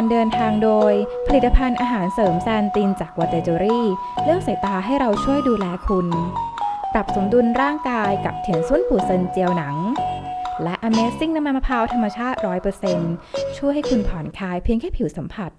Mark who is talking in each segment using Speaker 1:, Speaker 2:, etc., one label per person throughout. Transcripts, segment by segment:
Speaker 1: การเดินทางโดย ผลิตภัณฑ์อาหารเสริมแซนตินจากวอเตเจอรี่เลื่องสายตาให้เราช่วยดูแลคุณ ปรับสมดุลร่างกายกับเถียนส้นปูเซินเจียวหนัง และ Amazing น้ำมันมะพร้าวธรรมชาติ 100%ช่วยให้คุณผ่อนคลายเพียงแค่ผิวสัมผัส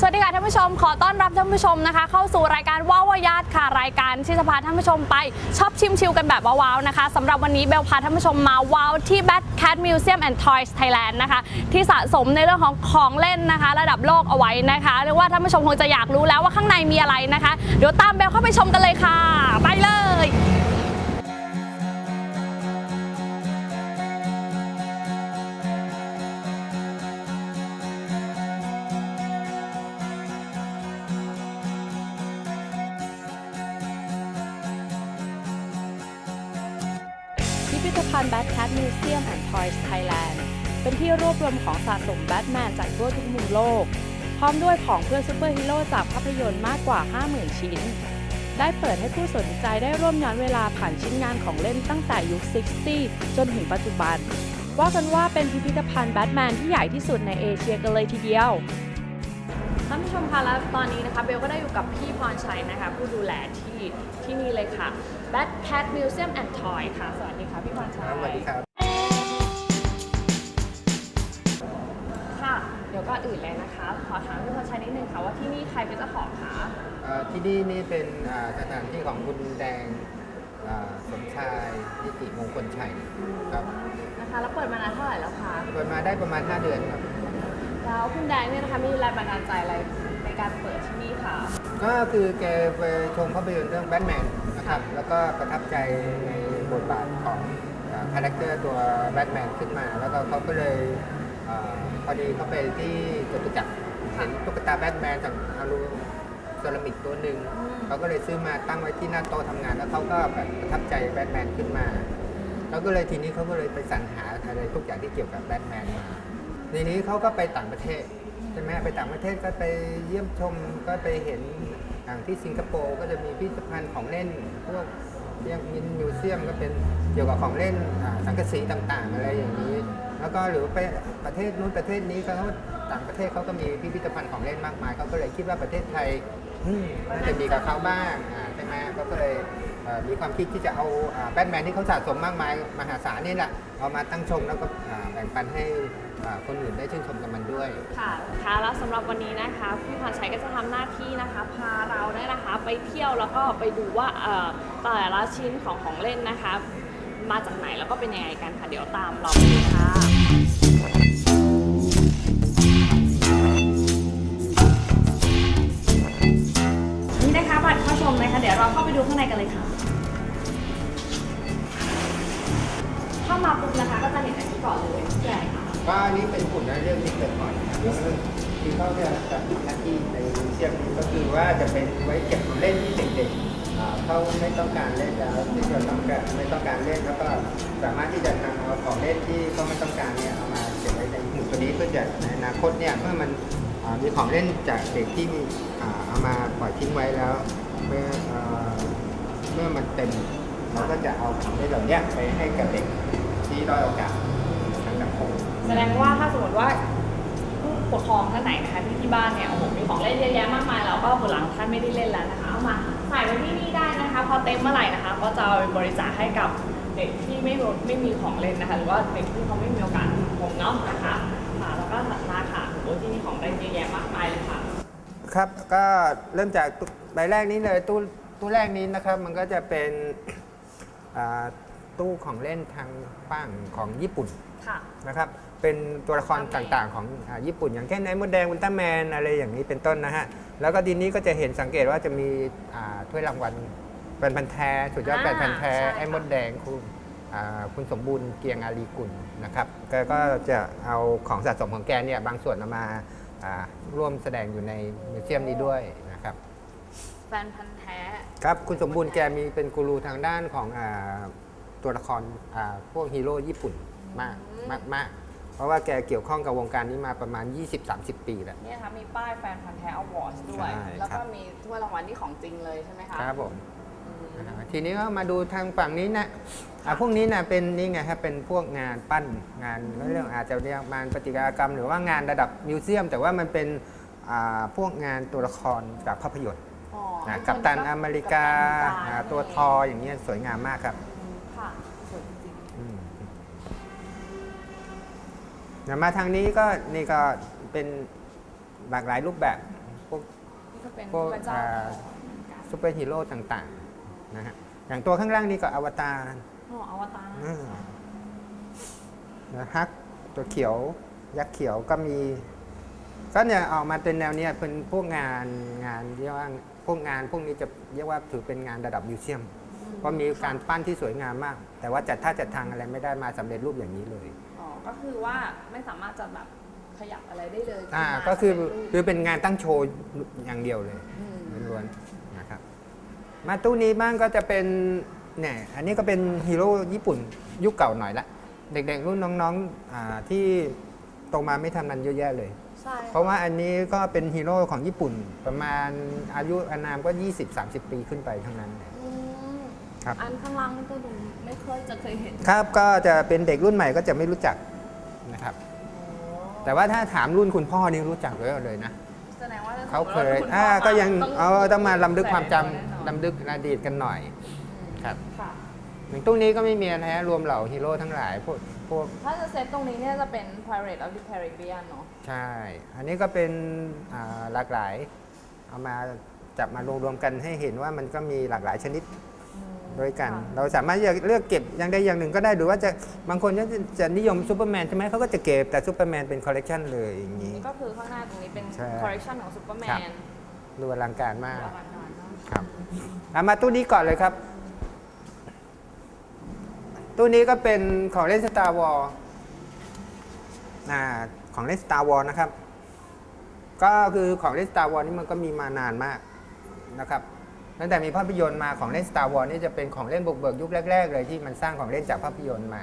Speaker 2: สวัสดีค่ะท่านผู้ชม ขอต้อนรับท่านผู้ชมนะคะ เข้าสู่รายการว้าววายาดค่ะรายการที่จะพาท่านผู้ชมไปชอบชิมชิลกันแบบว้าวๆนะคะสำหรับวันนี้เบลพาท่านผู้ชมมาว้าวที่ Bad Cat Museum and Toys Thailand นะคะที่สะสมในเรื่องของของเล่นนะคะ ระดับโลกเอาไว้นะคะเรียกว่าท่านผู้ชมคงจะอยากรู้แล้วว่าข้างในมีอะไรนะคะ เดี๋ยวตามเบลเข้าไปชมกันเลยค่ะ ไปเลย ที่รวบรวมของสะสมแบทแมนจากทั่วทุกมุมโลก พร้อมด้วยของเพื่อซูเปอร์ฮีโร่จากภาพยนตร์มากกว่า 50,000 ชิ้น ได้เปิดให้ผู้สนใจได้ร่วมย้อนเวลาผ่านชิ้นงานของเล่นตั้งแต่ยุค 60 จนถึงปัจจุบัน ว่ากันว่าเป็นพิพิธภัณฑ์แบทแมนที่ใหญ่ที่สุดในเอเชียกันเลยทีเดียวท่านผู้ชมคะแล้วตอนนี้นะคะเบลก็ได้อยู่กับพี่พรชัยนะคะ ผู้ดูแลที่ที่นี่เลยค่ะ Bad Cat Museum and Toy ค่ะ สวัสดีค่ะพี่พรชัย
Speaker 3: สวัสดีครับ
Speaker 2: อนอื่นเลยนะคะ ขอถามพี่พรชัยนิดนึงค่ะว่าที่นี่ใครเป็นเจ้าของคะ
Speaker 3: เอ่อที่นี่นี่เป็นอ่าสถานที่ของคุณแดงอ่าสมชายนิติมงคลชัยครับ
Speaker 2: นะคะ แล้วเปิดมานานเท่าไหร่แล้วคะ
Speaker 3: เปิดมาได้ประมาณ 5 เดือนครับ
Speaker 2: แล้วคุณแดงเนี่ยนะคะมีแรงบันดาลใจอะไรในการเปิดที่นี่คะ
Speaker 3: ก็คือแกไปชมภาพยนตร์เรื่องแบทแมนนะครับ แล้วก็ประทับใจในบทบาทของคาแรคเตอร์ตัวแบทแมนขึ้นมา แล้วก็เขาก็เลยอา พอดีเขาไปที่จตุจักรเห็นตุ๊กตาแบทแมนจากฮารุเซรามิกตัวหนึ่งเขาก็เลยซื้อมาตั้งไว้ที่หน้าโต๊ะทำงาน แล้วเขาก็แบบประทับใจแบทแมนขึ้นมาแล้วก็เลยทีนี้เขาก็เลยไปสรรหาอะไรทุกอย่างที่เกี่ยวกับแบทแมนมาทีนี้เขาก็ไปต่างประเทศใช่ไหมไปต่างประเทศก็ไปเยี่ยมชมก็ไปเห็นอย่างที่สิงคโปร์ก็จะมีพิพิธภัณฑ์ของเล่นพวกเรียกมินมิวเซียมก็เป็นเกี่ยวกับของเล่นอ่าสังกะสีต่างๆ อะไรอย่างนี้ แล้วก็หรือไปประเทศนู้นประเทศนี้เขาต่างประเทศเขาก็มีพิพิธภัณฑ์ของเล่นมากมายเขาก็เลยคิดว่าประเทศไทยอืมน่าจะมีกับเขาบ้างใช่ไหมเขาก็เลยมีความคิดที่จะเอาแบทแมนที่เขาสะสมมากมายมหาศาลนี่แหละเอามาตั้งชมแล้วก็แบ่งปันให้คนอื่นได้ชื่นชมกับมันด้วย
Speaker 2: ค่ะค่ะแล้วสำหรับวันนี้นะคะพี่พรชัยก็จะทำหน้าที่นะคะพาเราเนี่ยนะคะไปเที่ยวแล้วก็ไปดูว่าเอ่อแต่ละชิ้นของของเล่นนะคะ มาจากไหนแล้วก็เป็นยังไงกันค่ะ เดี๋ยวตามเราไปเลยค่ะนี่นะคะบัตรเข้าชมนะคะเดี๋ยวเราเข้าไปดูข้างในกันเลยค่ะ เข้ามาปุ๊บนะคะก็จะเห็นอันนี้ก่อนเลยใหญ่ค่ะ
Speaker 3: ว่านนี้เป็นกลุ่มในเรื่องที่เกิดก่อนนะครับคือเขาจะจัดหน้าที่ในมิวเซียมนี้ก็คือว่าจะเป็นไว้เก็บของเล่นที่เด็กๆ เขาไม่ต้องการเล่นแล้วที่เราต้องการไม่ต้องการเล่นแล้วก็สามารถที่จะนำเอาของเล่นที่เขาไม่ต้องการเนี่ยเอามาเก็บไว้ในหุ่นตัวนี้เพื่อจะในอนาคตเนี่ยเมื่อมันมีของเล่นจากเด็กที่มีเอามาปล่อยทิ้งไว้แล้วเมื่อเมื่อมันเต็มเราก็จะเอาของเล่นเหล่านี้ไปให้กับเด็กที่ด้อยโอกาสทางสังคม
Speaker 2: แสดงว่าถ้าสมมติว่าผู้ปกครองท่านไหนนะคะที่ที่บ้านเนี่ยโอ้โหมีของเล่นเยอะแยะมากมายแล้วก็คนหลังท่านไม่ได้เล่นแล้วนะคะเอามา เต็มเมื่อไหร่นะคะ ก็จะเอาไปบริจาคให้กับเด็กที่ไม่รู้ไม่มีของเล่นนะคะ หรือว่าเด็กที่เขาไม่มีโอกาสผมเนาะนะคะค่ะแล้วก็ถัดมาค่ะโอ้โหที่นี่ของเล่นเยอะแยะมากมายเลยค่ะ
Speaker 3: ครับก็เริ่มจากตู้ใบแรกนี้เลยตู้ตู้แรกนี้นะครับ มันก็จะเป็นอ่าตู้ของเล่นทางฝั่งของญี่ปุ่น
Speaker 2: ค่ะ
Speaker 3: นะครับเป็นตัวละครต่างๆของอ่าญี่ปุ่น อย่างเช่นไอ้มดแดงอุลตร้าแมนอะไรอย่างนี้เป็นต้นนะฮะ แล้วก็ทีนี้ก็จะเห็นสังเกตว่าจะมีอ่าถ้วยรางวัล แปนพันธุ์แท้สุดยอด
Speaker 2: อ่า
Speaker 3: แปนพันธุ์แท้
Speaker 2: ใช่ค่ะ
Speaker 3: ไอ้มดแดงคุณอ่าคุณสมบูรณ์เกียงอารีกุลนะครับแกก็จะเอาของสะสมของแกเนี่ยบางส่วนเอามาอ่าร่วมแสดงอยู่ในมิวเซียมนี้ด้วยนะครับ
Speaker 2: แฟนพันธ์แท้
Speaker 3: ครับคุณสมบูรณ์แกมีเป็นกูรูทางด้านของอาตัวละครอ่าพวกฮีโร่ญี่ปุ่นมาก
Speaker 2: อืม
Speaker 3: มากมากเพราะว่าแกเกี่ยวข้องกับวงการนี้มาประมาณ 20-30 ปีแล้ว
Speaker 2: เนี่ยนะคะมีป้ายแฟนพันธ์แท้อวอร์ดด้วย
Speaker 3: ใช่
Speaker 2: แล้ว
Speaker 3: ครั
Speaker 2: ก็
Speaker 3: บ
Speaker 2: มีถ้วยรางวัลที่ของจริงเลยใช่ไหมคะ
Speaker 3: ครับผม
Speaker 2: อืม
Speaker 3: นะฮะ ทีนี้ก็มาดูทางฝั่งนี้นะอะพวกนี้นะเป็นนี่ไงครับเป็นพวกงานปั้นงานเรื่องอาจจะเรียกงานปฏิกากรรม หรือว่างานระดับมิวเซียม แต่ว่ามันเป็นอ่าพวกงานตัวละครจากภาพยนตร์
Speaker 4: อ๋อ
Speaker 3: นะกัปตันอเมริกา
Speaker 4: กัปตันอเมริกา
Speaker 3: อ่าตัวทออย่างเงี้ยสวยงามมากครับ
Speaker 4: ค่ะสวยจริง
Speaker 3: อืมนะมาทางนี้ก็นี่ก็เป็นหลากหลายรูปแบบพวก
Speaker 4: นี่ก็เป็น
Speaker 3: พวก
Speaker 4: พระเจ้า
Speaker 3: อ่าซูเปอร์ฮีโร่ต่างๆ นะฮะอย่างตัวข้างล่างนี่ก็อวตาร
Speaker 4: อ๋ออวตาร
Speaker 3: อืมนะฮักตัวเขียวยักษ์เขียวก็มีก็เนี่ยออกมาเป็นแนวเนี้ยเป็นพวกงานงานเรียกว่าพวกงานพวกนี้จะเรียกว่าถือเป็นงานระดับมิวเซียมเพราะมีการปั้นที่สวยงามมาก แต่ว่าจัดท่าจัดทางอะไรไม่ได้มาสำเร็จรูปอย่างนี้เลย
Speaker 4: อ๋อก็คือว่าไม่สามารถจะแบบขยับอะไรได้เลย
Speaker 3: อ่า
Speaker 4: ขึ้นมา
Speaker 3: ก็คือ
Speaker 4: สำเร็จรูป
Speaker 3: คือเป็นงานตั้งโชว์อย่างเดียวเลย
Speaker 4: ม
Speaker 3: ล้วนๆนะครับ มาตู้นี้บ้างก็จะเป็นเนี่ยอันนี้ก็เป็นฮีโร่ญี่ปุ่นยุคเก่าหน่อยละ เด็กๆรุ่นน้องๆอาที่โตมาไม่ทันนั้นเยอะแยะเลย
Speaker 4: ใช่
Speaker 3: เพราะว่าอันนี้ก็เป็นฮีโร่ของญี่ปุ่นประมาณอายุอานามก็ 20-30 ปีขึ้นไปทั้งนั้นเลย
Speaker 4: อืม
Speaker 3: ครับ
Speaker 4: อันข้างล่างนี่ก็ดูไม่เคยจะเคยเห็น
Speaker 3: ครับก็จะเป็นเด็กรุ่นใหม่ก็จะไม่รู้จักนะครับ แต่ว่าถ้าถามรุ่นคุณพ่อนี่รู้จักเลยเลยนะ
Speaker 4: แสดงว่าถ้
Speaker 3: เขาเคย
Speaker 4: สมมุติว่
Speaker 3: อ่า
Speaker 4: คุณพ่
Speaker 3: ก็ยัง
Speaker 4: ต้
Speaker 3: เอาต้องมาลำลึกความจำ
Speaker 4: แน่นอน
Speaker 3: ลำลึกอดีตกันหน่อยครับ
Speaker 4: ค่ะ
Speaker 3: อย่างตู้นี้ก็ไม่มีอะไรฮะรวมเหล่าฮีโร่ทั้งหลายพวกพวก
Speaker 4: ถ้าจะเซตตรงนี้เนี่ยจะเป็น Pirate of the Caribbean เนอะ
Speaker 3: ใช่ อันนี้ก็เป็นอ่าหลากหลาย เอามาจับมารวมๆกันให้เห็นว่ามันก็มีหลากหลายชนิด
Speaker 4: อืม
Speaker 3: ด้วยกัน
Speaker 4: ค่ะ
Speaker 3: เราสามารถจะเลือกเก็บอย่างใดอย่างหนึ่งก็ได้หรือว่าจะบางคนก็จะจะนิยมซูเปอร์แมนใช่ไหมเขาก็จะเก็บแต่ซูเปอร์แมนเป็นคอลเลกชันเลยอย่างนี้
Speaker 4: นี่ก็คือข้างหน้าตรงนี้เป็น
Speaker 3: ใช่
Speaker 4: collection ของ Superman
Speaker 3: ครับดูอลังการมาก
Speaker 4: อลังการมาก
Speaker 3: ครับเอามาตู้นี้ก่อนเลยครับ ตู้นี้ก็เป็นของเล่น Star Wars อ่าของเล่น Star Wars นะครับ ก็คือของเล่น Star Wars นี่มันก็มีมานานมากนะครับตั้งแต่มีภาพยนตร์มาของเล่น Star Wars นี่จะเป็นของเล่นบุกเบิกยุคแรก ๆ เลยที่มันสร้างของเล่นจากภาพยนตร์มา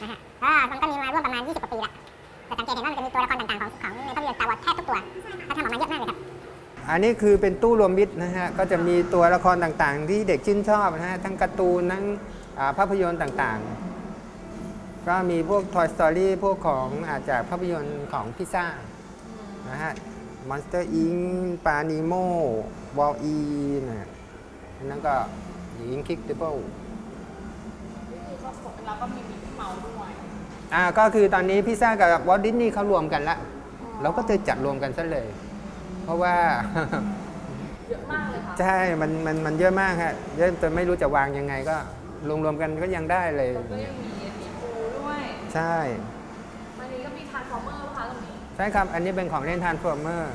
Speaker 5: นะฮะก็มันก็มีมาร่วมประมาณ 20 กว่าปีละแต่สังเกตเห็นว่ามันจะมีตัวละครต่างๆ ของของในภาพยนตร์ Star Wars แทบทุกตัวเขาทำออกมาเยอะมากเลยครับ
Speaker 3: อันนี้คือเป็นตู้รวมมิตรนะฮะก็จะมีตัวละครต่างๆ ที่เด็กชื่นชอบนะฮะทั้งการ์ตูนทั้งอ่าภาพยนตร์ต่างๆ ก็มีพวก Toy Story พวกของอาจากภาพยนตร์ของพิซซ่านะฮะ Monster Inc. ปานิโมวอลอีนะอันนั้นก็ Incredible
Speaker 4: นี่คือก็ผมแล้วก็มีมิกกี้เมาส์ด้วย
Speaker 3: อ่าก็คือตอนนี้พิซซ่ากับวอลดิสนีย์เขารวมกันละเราก็จะจัดรวมกันซะเลย เพราะว่า
Speaker 4: เยอะมากเลยค่ะ
Speaker 3: ใช่ มัน มัน มันเยอะมากฮะเยอะจนไม่รู้จะวางยังไงก็รวมๆกันก็ยังได้เลย
Speaker 4: แล้วก็ยังมีมีปูด้วย
Speaker 3: ใช่
Speaker 4: มันนี้ก็มีทาร์ฟอร์เมอร์ค่ะตรงนี้
Speaker 3: ใช่ครับ อันนี้เป็นของเล่นทานฟอร์เมอร์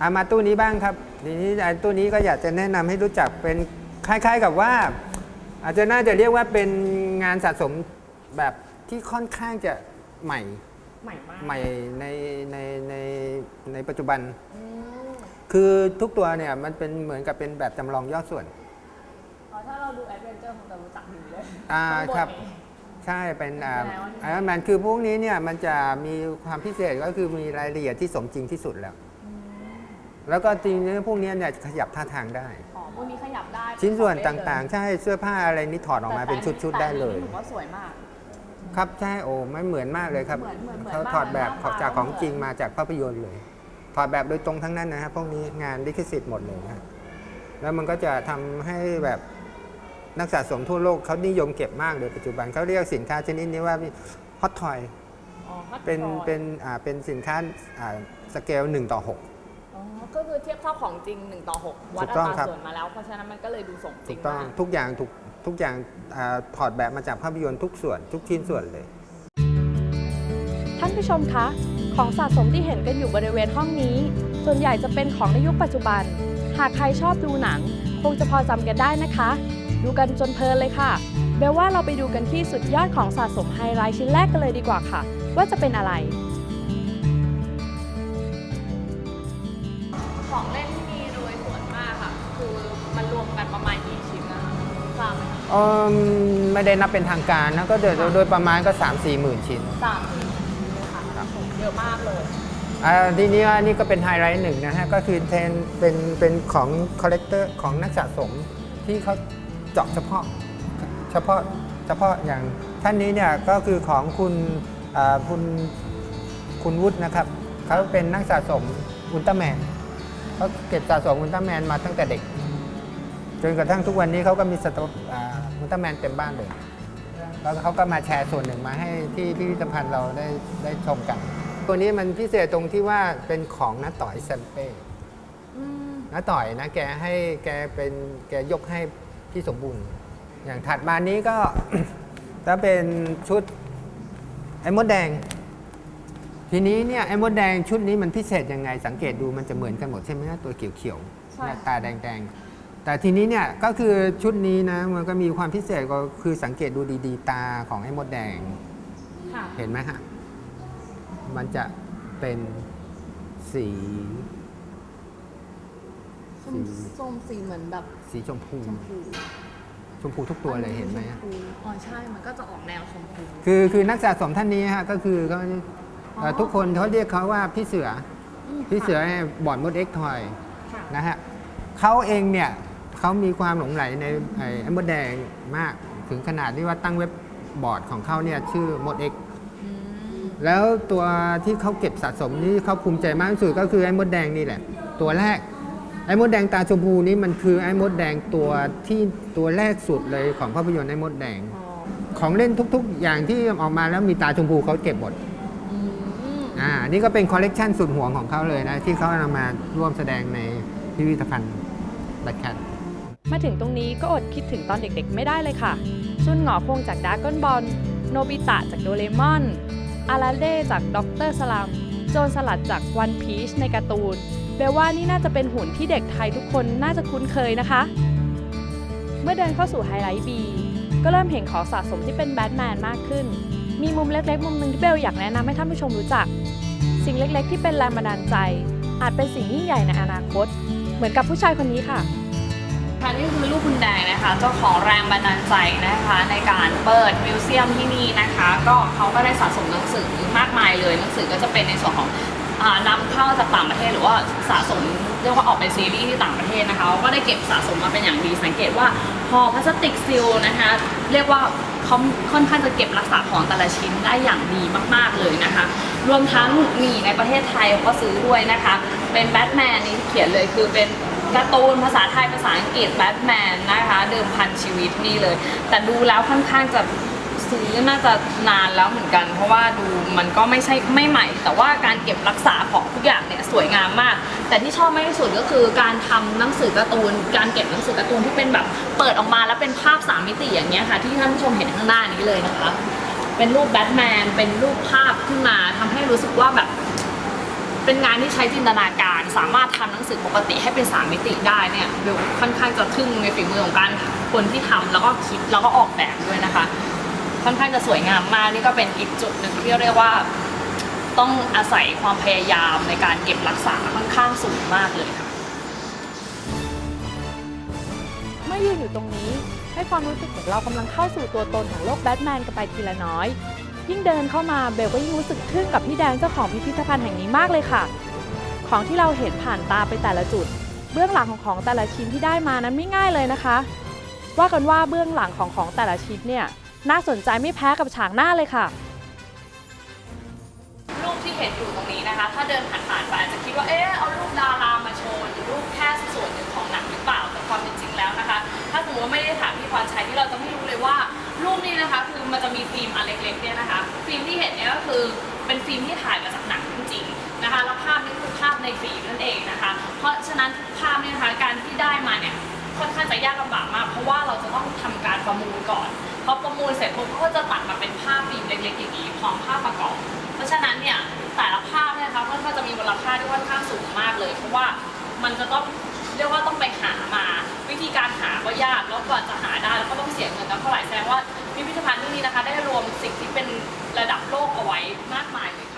Speaker 3: อามาตู้นี้บ้างครับ ทีนี้ไอ้ตู้นี้ก็อยากจะแนะนำให้รู้จักเป็นคล้ายๆกับว่า อาจจะน่าจะเรียกว่าเป็นงานสะสมแบบที่ค่อนข้างจะใหม่
Speaker 4: ใหม่มาก
Speaker 3: ใหม่ในในในในปัจจุบัน
Speaker 4: อืม
Speaker 3: คือทุกตัวเนี่ยมันเป็นเหมือนกับเป็นแบบจำลองย่อส่วน
Speaker 4: อ๋อถ้าเราดูแอดเวนเจอร์คงจะรู้จักดีเลย
Speaker 3: อ่า
Speaker 4: ข้งน
Speaker 3: ครับ
Speaker 4: นี้
Speaker 3: ใช่เป็นอ่า
Speaker 4: แสดงว่า
Speaker 3: ไอรอนแมนคือพวกนี้เนี่ยมันจะมีความพิเศษก็คือมีรายละเอียดที่สมจริงที่สุดแล้ว
Speaker 4: อืม
Speaker 3: แล้วก็จริงๆพวกนี้เนี่ยขยับท่าทางได้
Speaker 4: อ๋อพวกนี้ขยับได้
Speaker 3: ชิ้นส่วน
Speaker 4: เป็นของเล่
Speaker 3: ต่างๆ ใช่เสื้อผ้าอะไรนี่ถอดออกมาเป็นชุดๆได้เลย
Speaker 4: แต่อันนี้ผมว่าสวยมาก
Speaker 3: ครับใช่โอ้ไม่เหมือนมากเลยครับ
Speaker 4: เหมือนเหมือนเหมือน
Speaker 3: เขา
Speaker 4: มาก
Speaker 3: ถอดแบบ
Speaker 4: เลยหน้าตา
Speaker 3: จากของ
Speaker 4: เหมือน
Speaker 3: จริงมาจากภาพยนตร์เลย ถอดแบบโดยตรงทั้งนั้นนะครับพวกนี้งานลิขสิทธิ์หมดเลยนะแล้วมันก็จะทำให้แบบนักสะสมทั่วโลกเขานิยมเก็บมากเลยปัจจุบันเขาเรียกสินค้าชนิดนี้ว่าฮอตทอย
Speaker 4: อ๋อ hot
Speaker 3: เป็น
Speaker 4: toy
Speaker 3: เป็นอ่าเป็นสินค้าอ่าสเกล1ต่อ 6
Speaker 4: อ๋อก็คือเทียบเท่าของจริง 1 ต่อ 6 วัด
Speaker 3: ถู
Speaker 4: อั
Speaker 3: กต้อง
Speaker 4: ตรา
Speaker 3: ครับ
Speaker 4: ส่วนมาแล้ว เพราะฉะนั้นมันก็เลยดูสมจ
Speaker 3: ถู
Speaker 4: ริง
Speaker 3: กต้อง
Speaker 4: มาก
Speaker 3: ทุกอย่างถูก ทุกอย่างอถอดแบบมาจากภาพยนตร์ทุกส่วน ทุกชิ้นส่วนเลย
Speaker 4: ท่านผู้ชมคะ ของสะสมที่เห็นกันอยู่บริเวณห้องนี้ ส่วนใหญ่จะเป็นของในยุคปัจจุบัน หากใครชอบดูหนัง คงจะพอจำกันได้นะคะ ดูกันจนเพลินเลยค่ะเบลว่าเราไปดูกันที่สุดยอดของสะสมไฮไลท์ชิ้นแรกกันเลยดีกว่าค่ะ ว่าจะเป็นอะไร ของเล่น ไหมคะ
Speaker 3: เอิ่มไม่ได้นับเป็นทางการนะก็โดยโดยโดยประมาณก็ 3 4 หมื่นชิ้น
Speaker 4: สามสี่ชิ้นเลยค่ะ
Speaker 3: ครับ
Speaker 4: เยอะมากเลย
Speaker 3: อ่าทีนี้อันนี้ก็เป็นไฮไลท์หนึ่งนะฮะก็คือเทรนเป็นเป็นของคอลเลกเตอร์ของนักสะสมที่เขาเจาะเฉพาะเฉพาะเฉพาะอย่างท่านนี้เนี่ยก็คือของคุณอ่าคุณคุณวุฒินะครับเขาเป็นนักสะสมอุลตร้าแมนเขาเก็บสะสมอุลตร้าแมนมาตั้งแต่เด็ก จนกระทั่งทุกวันนี้เขาก็มีสต็ อกอ่าอุลตร้าแมนเต็มบ้านเลย แล้วเขาก็มาแชร์ส่วนหนึ่งมาให้ที่พิพิธภัณฑ์เราได้ได้ชมกัน ตัวนี้มันพิเศษตรงที่ว่าเป็นของน้าต่อยแซมเป้น้าต่อยนะแกให้แกเป็นแกยกให้พี่สมบูรณ์ อย่างถัดมานี้ก็จะเป็นชุดไอ้มดแดง ทีนี้เนี่ยไอ้มดแดงชุดนี้มันพิเศษยังไงสังเกตดูมันจะเหมือนกันหมดใช่ไหมตัวเขียวๆหน้าตาแดงๆ แต่ทีนี้เนี่ยก็คือชุดนี้นะมันก็มีความพิเศษก็คือสังเกตดูดีๆ ตาของไอ้มดแดง
Speaker 4: ค่ะ
Speaker 3: เห็นไหมฮะ มันจะเป็นสี
Speaker 4: ส้มส้มสีเหมือนแบบ
Speaker 3: สีชมพู
Speaker 4: ชมพู
Speaker 3: ชมพูทุกตัวเลยเห็นไหม
Speaker 4: ชพูอ๋อใช่ มันก็จะออกแนวชมพู
Speaker 3: คือคือนักสะสมท่านนี้ฮะก็คือเขาเอ่อทุกคนเขาเรียกเขาว่าพี่เสือ
Speaker 4: ม
Speaker 3: พี่เสือบ่อนมดเอ็กทอย
Speaker 4: ค่ะ
Speaker 3: นะฮะเขาเองเนี่ย เขามีความหลงไหลในไอ้ไอ้มดแดงมากถึงขนาดที่ว่าตั้งเว็บบอร์ดของเขาเนี่ยชื่อมดเอ็ก
Speaker 4: อืม
Speaker 3: แล้วตัวที่เขาเก็บสะสมนี่เขาภูมิใจมากที่สุดก็คือไอ้มดแดงนี่แหละ ตัวแรกไอ้มดแดงตาชมพูนี่มันคือไอ้มดแดงตัวที่ตัวแรกสุดเลยของภาพยนตร์ไอ้มดแดง
Speaker 4: อ๋อ
Speaker 3: ของเล่นทุกๆ อย่างที่ออกมาแล้วมีตาชมพูเขาเก็บหมด
Speaker 4: อืม
Speaker 3: อ่านี่ก็เป็นคอลเลกชันสุดห่วงของเขาเลยนะ ที่เขานำมาร่วมแสดงในพิพิธภัณฑ์บัตแคท
Speaker 4: มาถึงตรงนี้ก็อดคิดถึงตอนเด็กๆ ไม่ได้เลยค่ะชุนหงอคงจากด r a ก้อนบอล โนบิตะจากโดเรมอน อาราเดจากด็อกเตอร์สลัม โจรสลัดจากวันพีชในการ์ตูนเบลว่านี่น่าจะเป็นหุ่นที่เด็กไทยทุกคนน่าจะคุ้นเคยนะคะ เมื่อเดินเข้าสู่ไฮไลท์บีก็เริ่มเห็นของสะสมที่เป็นแบทแมนมากขึ้น มีมุมเล็กๆ มุมหนึ่งที่เบลอยากแนะนำให้ท่านผู้ชมรู้จัก สิ่งเล็กๆ ที่เป็นแรงบันดาลใจ อาจเป็นสิ่งยิ่งใหญ่ในอนาคต เหมือนกับผู้ชายคนนี้ค่ะ
Speaker 2: ค่ะนี่คือลูกคุณแดงนะคะ เจ้าของแรงบันดาลใจนะคะ ในการเปิดมิวเซียมที่นี่นะคะ ก็เขาก็ได้สะสมหนังสือมากมายเลยหนังสือก็จะเป็นในส่วนของอานำเข้าจากต่างประเทศหรือว่าสะสมเรียกว่าออกเป็นซีรีส์ที่ต่างประเทศนะคะก็ได้เก็บสะสมมาเป็นอย่างดีสังเกตว่าห่อพลาสติกซีลนะคะ เรียกว่าเขาค่อนข้างจะเก็บรักษาของแต่ละชิ้นได้อย่างดีมาก ๆเลยนะคะ รวมทั้งมีในประเทศไทยเขาก็ซื้อด้วยนะคะ เป็นแบทแมนนี่เขียนเลยคือเป็น การ์ตูนภาษาไทยภาษาอังกฤษแบทแมนนะคะ เดิมพันชีวิตนี่เลย แต่ดูแล้วค่อนข้างจะซื้อน่าจะนานแล้วเหมือนกัน เพราะว่าดูมันก็ไม่ใช่ไม่ใหม่ แต่ว่าการเก็บรักษาของทุกอย่างเนี่ยสวยงามมาก แต่ที่ชอบมากที่สุดก็คือการทำหนังสือการ์ตูน การเก็บหนังสือการ์ตูนที่เป็นแบบเปิดออกมาแล้วเป็นภาพสามมิติอย่างเงี้ยค่ะ ที่ท่านผู้ชมเห็นข้างหน้านี้เลยนะคะ เป็นรูปแบทแมนเป็นรูปภาพขึ้นมาทำให้รู้สึกว่าแบบ เป็นงานที่ใช้จินตนาการสามารถทำหนังสือปกติให้เป็นสามมิติได้เนี่ยเบลค่อนข้างจะทึ่งในฝีมือของการคนที่ทำแล้วก็คิดแล้วก็ออกแบบด้วยนะคะ ค่อนข้างจะสวยงามมากนี่ก็เป็นอีกจุดหนึ่งที่เรียกว่า ต้องอาศัยความพยายามในการเก็บรักษาค่อนข้างสูงมากเลยค่ะ
Speaker 4: เมื่อยืนอยู่ตรงนี้ ให้ความรู้สึกเหมือนเรากำลังเข้าสู่ตัวตนของโลกแบทแมนกันไปทีละน้อย ยิ่งเดินเข้ามาเบลก็ยิ่งรู้สึกทึ่งกับพี่แดงเจ้าของพิพิธภัณฑ์แห่งนี้มากเลยค่ะ ของที่เราเห็นผ่านตาไปแต่ละจุด เบื้องหลังของของแต่ละชิ้นที่ได้มานั้นไม่ง่ายเลยนะคะ ว่ากันว่าเบื้องหลังของของแต่ละชิ้นเนี่ยน่าสนใจไม่แพ้กับฉากหน้าเลยค่ะ
Speaker 2: รูปที่เห็นอยู่ตรงนี้นะคะ ถ้าเดินผ่านๆไปอาจจะคิดว่าเอ๊ะเอารูปดารามาโชว์หรือรูปแค่ส่วนหนึ่งของหนังหรือเปล่าแต่ความเป็นจริงแล้วนะคะ ถ้าสมมติว่าไม่ได้ถามพี่พรชัยที่เราจะไม่รู้เลยว่ รูปนี้นะคะคือมันจะมีฟิล์มอันเล็กๆเนี่ยนะคะ ฟิล์มที่เห็นเนี่ยก็คือเป็นฟิล์มที่ถ่ายมาจากหนังจริงๆนะคะแล้วภาพนี่คือภาพในฟิล์มนั่นเองนะคะ เพราะฉะนั้นภาพเนี่ยนะคะการที่ได้มาเนี่ยค่อนข้างจะยากลำบากมาก เพราะว่าเราจะต้องทำการประมูลก่อนพอประมูลเสร็จปุ๊บเขาก็จะตัดมาเป็นภาพฟิล์มเล็กๆอย่างนี้พร้อมภาพประกอบ เพราะฉะนั้นเนี่ยแต่ละภาพเนี่ยนะคะค่อนข้างจะมีมูลค่าที่ค่อนข้างสูงมากเลย เพราะว่ามันจะต้องเรียกว่าต้องไปหามา วิธีการหาก็ยากแล้วกว่าจะหาได้แล้วก็ต้องเสียเงินตั้งเท่าไหร่แสดงว่าพิพิธภัณฑ์ที่นี่นะคะ ได้รวมสิ่งที่เป็นระดับโลกเอาไว้มากมายเลยค่ะ